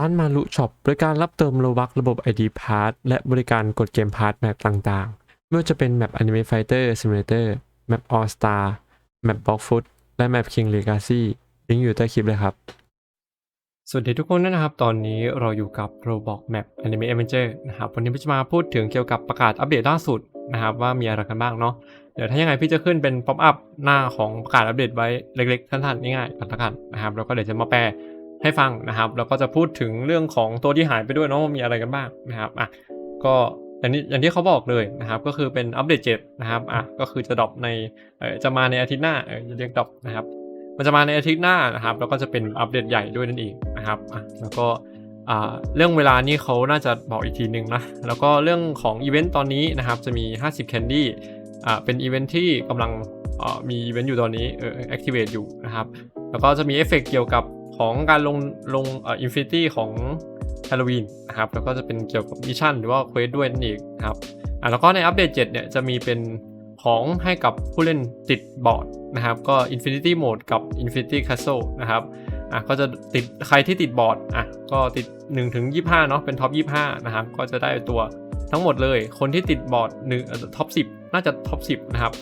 ร้านมารุช็อปบริการรับเติมโลบักระบบ ID Pass และบริการกดเกมพาร์ทแมปต่างๆ ไม่ว่าจะเป็นแมป Anime Fighter Simulator แมป All Star แมป Block Foot และแมป King Legacy ลิงก์อยู่ใต้คลิปเลยครับ สวัสดีทุกคนนะครับ ตอนนี้เราอยู่กับ Roblox Map Anime Adventure นะครับวันนี้พี่จะมาพูดถึงเกี่ยวกับประกาศอัปเดตล่าสุดนะครับว่ามีอะไรกันบ้างเนาะเดี๋ยวถ้ายังไงพี่จะขึ้นเป็นป๊อปอัพหน้าของประกาศอัปเดตไว้เล็กๆสั้นๆง่ายๆกันละกันนะครับแล้วก็เดี๋ยวจะมาแปล ให้ฟังนะครับแล้วก็จะพูดถึงเรื่องของตัวที่หายไปด้วยเนาะมีอะไรกันบ้างนะครับอะก็อย่างนี้อย่างที่เขาบอกเลยนะครับก็คือเป็นอัปเดต7นะครับอะก็คือจะดรอปในจะมาในอาทิตย์หน้าเออจะเรียกดรอปนะครับมันจะมาในอาทิตย์หน้านะครับแล้วก็จะเป็นอัปเดตใหญ่ด้วยนั่นเองนะครับอะแล้วก็อ่าเรื่องเวลานี่เขาน่าจะบอกอีกทีหนึ่งนะแล้วก็เรื่องของอีเวนต์ตอนนี้นะครับจะมี 50 Candy อ่าเป็นอีเวนต์ที่กำลังมีอีเวนต์อยู่ตอนนี้เออ activate อยู่นะครับ แล้วก็จะมีเอฟเฟกเกี่ยวกับ ของการลงลงเอ่ออินฟินิตี้ของฮาโลวีนนะครับแล้วก็จะเป็นเกี่ยวกับมิชชั่นหรือว่าเควสด้วยนั่นเองนะครับอะแล้วก็ในอัปเดต 7 เนี่ยจะมีเป็นของให้กับผู้เล่นติดบอร์ดนะครับก็ Infinity Mode กับ Infinity Castle นะครับอะก็จะติดใครที่ติดบอร์ดอะก็ติด1ถึง25 เนาะเป็นท็อป 25 นะครับ ก็จะได้ตัวทั้งหมดเลย คนที่ติดบอร์ด1ท็อป 10 น่าจะท็อป 10 นะครับ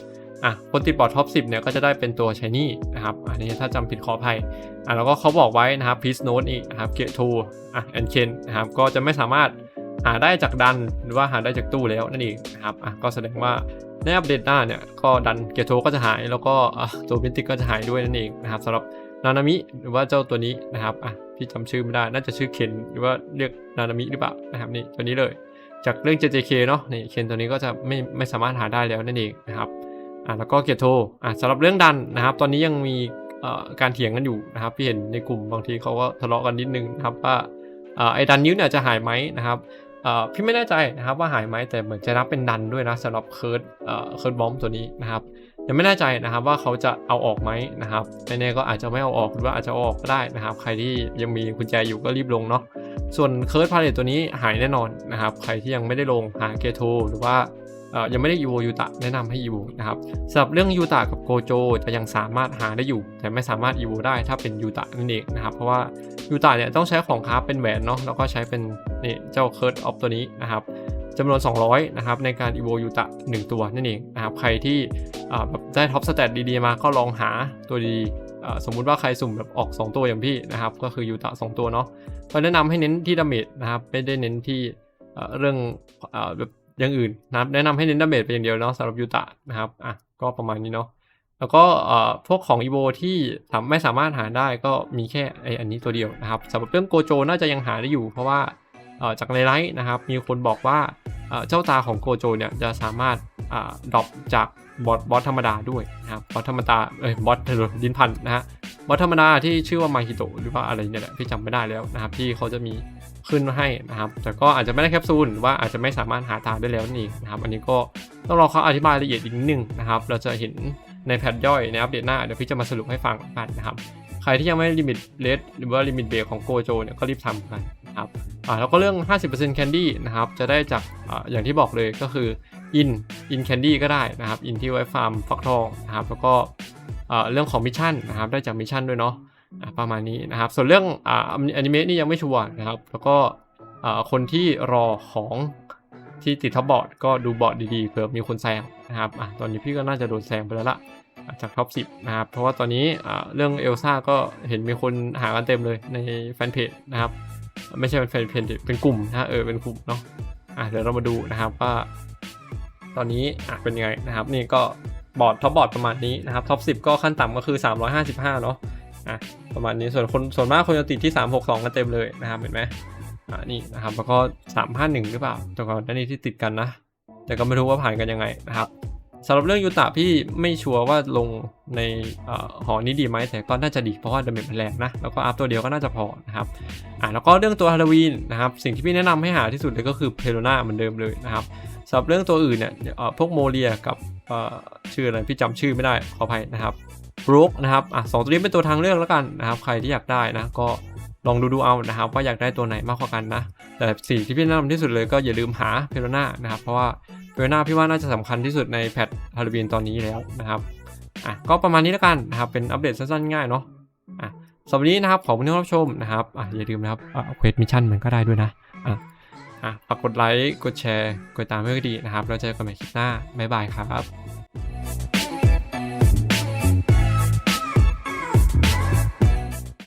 อะคนติดบอร์ดท็อป 10 เนี่ยก็จะได้เป็นตัวช i นี่นะครับ อันนี้ถ้าจำผิดขออภัยอะแล้วก็เขาบอกไว้นะครับ please note อีกนะครับ get to อะ and ken นะครับก็จะไม่สามารถหาได้จากดันหรือว่าหาได้จากตู้แล้วนั่นเองนะครับอะก็แสดงว่าในอัปเดตหน้าเนี่ยก็ดันเกโทก็จะหายแล้วก็ตัวบินติกก็จะหายด้วยนั่นเองนะครับสำหรับนานามิหรือว่าเจ้าตัวนี้นะครับอะพี่จำชื่อไม่ได้น่าจะชื่อเคนหรือว่าเรียกนานามิหรือเปล่านะครับนี่ตัวนี้เลย จากเรื่อง JJK เนาะนี่เคนตัวนี้ก็จะไม่ไม่สามารถหาได้แล้วนั่นเองนะครับ อะแล้วก็เกียร์โทอะสำหรับเรื่องดันนะครับ ตอนนี้ยังมีการเถียงกันอยู่นะครับพี่เห็นในกลุ่มบางทีเขาก็ทะเลาะกันนิดนึงนะครับว่าไอ้ดันนิ้วเนี่ยจะหายไหมนะครับพี่ไม่แน่ใจนะครับว่าหายไหมแต่เหมือนจะนับเป็นดันด้วยนะสำหรับเคิร์ดเคิร์ดบอมตัวนี้นะครับยังไม่แน่ใจนะครับว่าเขาจะเอาออกไหมนะครับแน่ก็อาจจะไม่เอาออกหรือว่าอาจจะออกก็ได้นะครับ ใครที่ยังมีกุญแจอยู่ก็รีบลงเนาะส่วนเคิร์ดพาเลตตัวนี้หายแน่นอนนะครับ ใครที่ยังไม่ได้ลงหาเกโทหรือว่า ยังไม่ได้อีโวยูตะแนะนำให้อีโวนะครับสำหรับเรื่องยูตะกับโกโจจะยังสามารถหาได้อยู่ แต่ไม่สามารถอีโวได้ถ้าเป็นยูตะนั่นเองนะครับ เพราะว่ายูตะเนี่ยต้องใช้ของคราฟเป็นแหวนเนาะแล้วก็ใช้เป็นนี่เจ้าเคิร์ดออฟตัวนี้นะครับจำนวน 200 นะครับ ในการอีโวยูตะ 1 ตัวนั่นเองนะครับ ใครที่แบบได้ท็อปสเตตดีๆ มาก็ลองหาตัวดีสมมุติว่าใครสุ่มแบบออก 2 ตัวอย่างพี่นะครับ ก็คือยูตะ 2 ตัวเนาะก็แนะนำให้เน้นที่ดาเมจนะครับ ไม่ได้เน้นที่เรื่องแบบ อย่างอื่นนะครับแนะนำให้เน้นดาเมจไปอย่างเดียวเนาะสำหรับยูตะนะครับอะก็ประมาณนี้เนาะแล้วก็เอ่อพวกของอีโวที่สามไม่สามารถหาได้ก็มีแค่ไออันนี้ตัวเดียวนะครับสำหรับเรื่องโกโจน่าจะยังหาได้อยู่ เพราะว่าเอ่อจากในไลฟ์นะครับ มีคนบอกว่าเอ่อเจ้าตาของโกโจเนี่ยจะสามารถอ่าดรอปจากบอสบอสธรรมดาด้วยนะครับบอสธรรมดาเอ้ยบอสดินพันนะฮะบอสธรรมดาที่ชื่อว่ามาฮิโตหรือว่าอะไรเนี่ยแหละพี่จำไม่ได้แล้วนะครับที่เขาจะมี ขึ้นมาให้นะครับ แต่ก็อาจจะไม่ได้แคปซูลว่าอาจจะไม่สามารถหาตามได้แล้วนี่นะครับ อันนี้ก็ต้องรอเขาอธิบายละเอียดอีกนิดนึงนะครับ เราจะเห็นในแพทย่อยในอัปเดตหน้า เดี๋ยวพี่จะมาสรุปให้ฟังกันนะครับ ใครที่ยังไม่ลิมิตเลสหรือว่าลิมิตเบรของโกโจเนี่ยก็รีบทำกันนะครับอ่าแล้วก็เรื่อง 50% Candy นะครับ จะได้จากออย่างที่บอกเลยก็คือ In In Candy ก็ได้นะครับ In ที่ไว้ฟาร์มฟักทองนะครับ แล้วก็เรื่องของมิชชั่นนะครับ ได้จากมิชชั่นด้วยเนาะ ประมาณนี้นะครับ ส่วนเรื่องอ่าอนิเมะนี่ยังไม่ชัวร์นะครับ แล้วก็อ่าคนที่รอของที่ติดท็อปบอร์ดก็ดูบอร์ดดีๆเผื่อมีคนแซงนะครับอะตอนนี้พี่ก็น่าจะโดนแซงไปแล้วละอะจากท็อป10 นะครับ เพราะว่าตอนนี้อ่าเรื่องเอลซ่าก็เห็นมีคนหากันเต็มเลยในแฟนเพจนะครับ ไม่ใช่เป็นแฟนเพจเป็นกลุ่มนะเออเป็นกลุ่มเนาะอะเดี๋ยวเรามาดูนะครับว่า ตอนนี้อะเป็นยังไงนะครับ นี่ก็บอร์ดท็อปบอร์ดประมาณนี้นะครับท็อป10 ก็ขั้นต่ำก็คือ 355 เนาะ อะประมาณนี้ส่วนคนส่วนมากคนจะติดที่ 362 กันเต็มเลยนะครับเห็นไหมอ่านี่นะครับแล้วก็351หรือเปล่าแต่ก่อนหน้านี้ที่ติดกันนะ แต่ก็ไม่รู้ว่าผ่านกันยังไงนะครับสำหรับเรื่องยูตะพี่ไม่ชัวร์ว่าลงในอหอนี้ดีไหมแต่ก็น่าจะดีเพราะว่าดาเมจมันแรงนะแล้วก็อัพตัวเดียวก็น่าจะพอนะครับอ่าแล้วก็เรื่องตัวฮาโลวีนนะครับสิ่งที่พี่แนะนำให้หาที่สุดเลยก็คือเพโลนาเหมือนเดิมเลยนะครับสำหรับเรื่องตัวอื่นเนี่ยพวกโมเลียกับชื่ออะไรพี่จำชื่อไม่ได้ขออภัยนะครับ บรูคนะครับอะสองตัวนี้เป็นตัวทางเลือกแล้วกันนะครับ ใครที่อยากได้นะ ก็ลองดูดูเอานะครับว่าอยากได้ตัวไหนมากกว่ากันนะ แต่สิ่ที่พี่แนะนำที่สุดเลยก็อย่าลืมหาเพโลนานะครับ เพราะว่าเพโลนาพี่ว่าน่าจะสำคัญที่สุดในแพทฮาโลวีนตอนนี้แล้วนะครับอะก็ประมาณนี้แล้วกันนะครับเป็นอัปเดตสั้นๆง่ายเนาะอะสำหรับนี้นะครับขอบคุณที่รับชมนะครับอะอย่าลืมนะครับเควสมิชชั่นมันก็ได้ด้วยนะอะอะฝากกดไลค์กดแชร์กดตามเพื่อดีนะครับแล้วเจอกันใหม่คลิปหน้าบ๊ายบายครับ